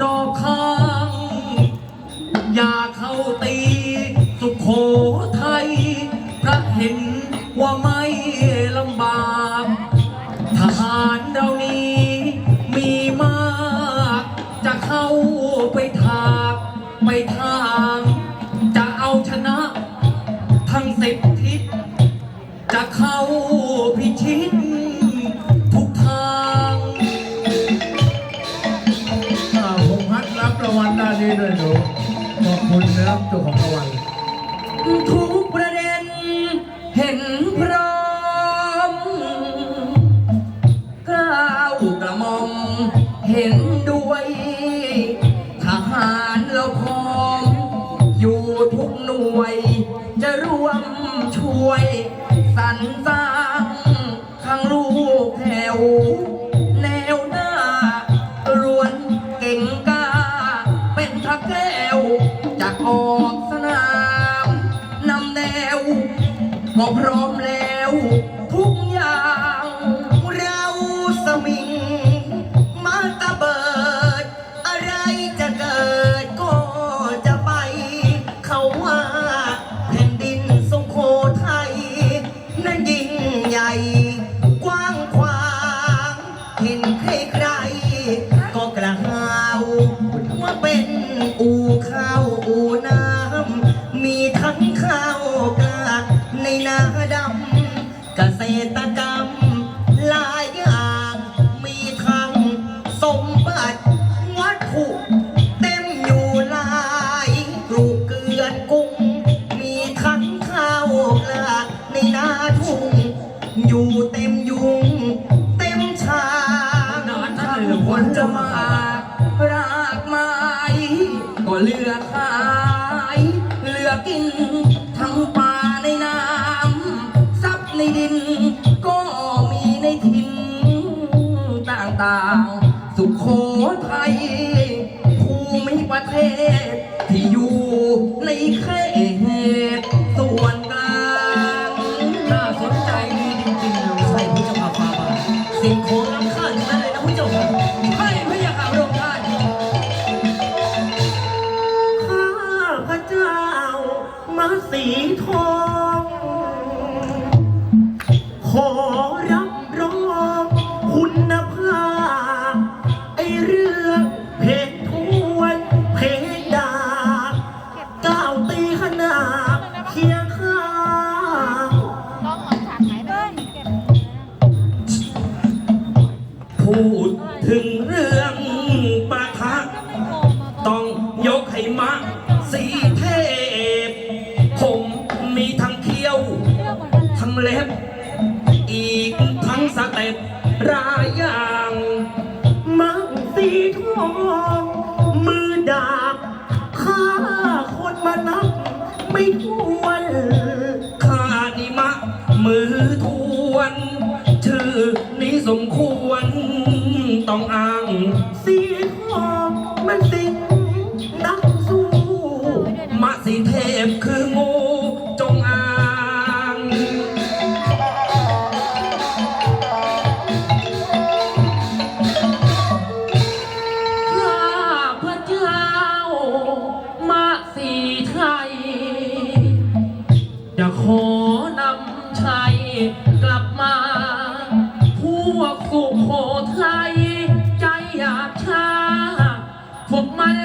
รอข้าง อย่าเข้าตีสุโขทัยพระเห็นว่าไม่ลำบากทหารเรานี้มีมาก จะเข้าไปถากไปทา คุณนะครับเจ้าของรางวัลทุกประเด็นเห็นพร้อมกล้าวกระหม่อมเห็นด้วยทหารเราพร้อม อยู่ทุกหน่วย จะร่วมช่วยสรรสร้างข้างลูกแถว ว ก็พร้อมแล้ว ทุกอย่าง ตกรรมหลายอย่างมีทั้งสมบัติวัตถุเต็มอยู่หลายปลูกเกลือนกุ้ง มีทั้งข้าวกล้าในนาทุ่งอยู่เต็มยุง เต็มชางนานถ้าคนจะมารากไม้ก็เลือกขาย เลือกกิน ต่าง สุโขทัยภูมิประเทศ ที่อยู่ในเข ดถึงเรื่องปะทะต้องยกให้มะสีเทพ ผมมีทั้งเขี้ยว ทั้งเล็บ อีกทั้งสเต็ปรายอย่างมังสีทองมือดาบฆ่าคนมานับไม่ถ้ว ควรต้องอ้างสีทองมันสิ่งนักสู้มะสีเทพคืองูจงอางข้าพระเจ้ามาสีไทย จะขอนำชัย พวกมันมากล้าทาทาง ผมเป็นทหา